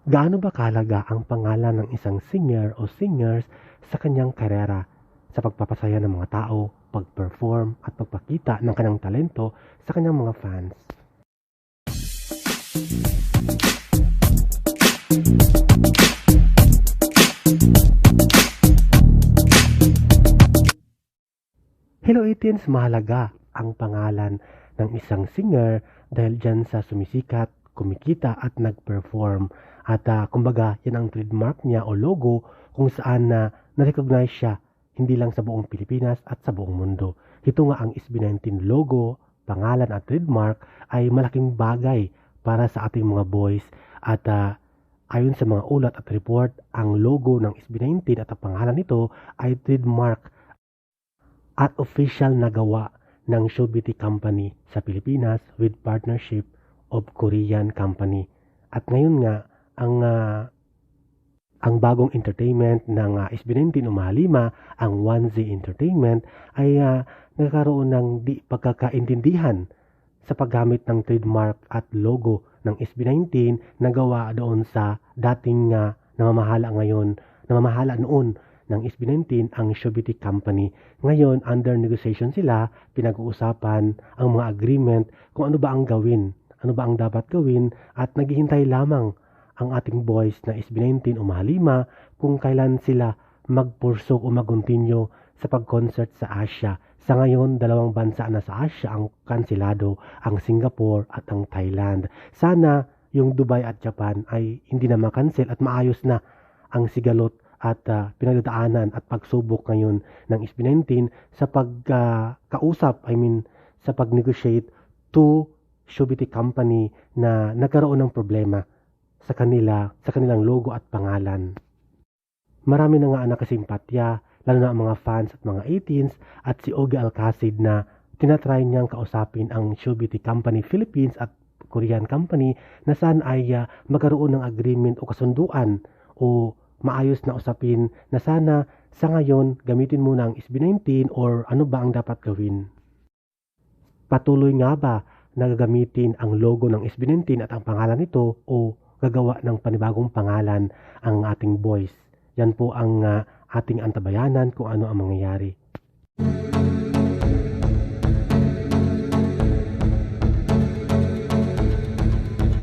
Gaano ba kahalaga ang pangalan ng isang singer o singers sa kanyang karera sa pagpapasaya ng mga tao, pag-perform at pagpakita ng kanyang talento sa kanyang mga fans? Hello 18s, mahalaga ang pangalan ng isang singer dahil dyan sa sumisikat, kumikita at nag-perform. At ah, kumbaga, yan ang trademark niya o logo kung saan na na-recognize siya hindi lang sa buong Pilipinas at sa buong mundo. Ito nga ang SB19 logo, pangalan at trademark ay malaking bagay para sa ating mga boys at ah, ayon sa mga ulat at report, ang logo ng SB19 at ang pangalan nito ay trademark at official na gawa ng Showbity Company sa Pilipinas with partnership of Korean company. At ngayon nga, ang ah, ang bagong entertainment ng uh, SB19 o Mahalima, ang 1Z Entertainment, ay ah, nagkaroon ng di pagkakaintindihan sa paggamit ng trademark at logo ng SB19 na gawa doon sa dating uh, namamahala ngayon, namamahala noon ng SB19 ang Showbity Company. Ngayon, under negotiation sila, pinag-uusapan ang mga agreement kung ano ba ang gawin, ano ba ang dapat gawin at naghihintay lamang ang ating boys na SB19 o Mahalima kung kailan sila magpursok o maguntinyo sa pag-concert sa Asia. Sa ngayon, dalawang bansa na sa Asia ang kansilado, ang Singapore at ang Thailand. Sana yung Dubai at Japan ay hindi na makancel at maayos na ang sigalot at uh, pinagdadaanan at pagsubok ngayon ng SB19 sa pagkausap, uh, I mean, sa pag-negotiate to Shobiti Company na nagkaroon ng problema sa kanila, sa kanilang logo at pangalan. Marami na nga ang nakasimpatya, lalo na ang mga fans at mga 18s at si Ogie Alcacid na tinatry niyang kausapin ang Shobiti Company Philippines at Korean company na saan ay uh, magkaroon ng agreement o kasunduan o maayos na usapin na sana sa ngayon gamitin muna ang SB19 or ano ba ang dapat gawin. Patuloy nga ba na gagamitin ang logo ng SB19 at ang pangalan nito o gagawa ng panibagong pangalan ang ating boys. Yan po ang uh, ating antabayanan kung ano ang mangyayari.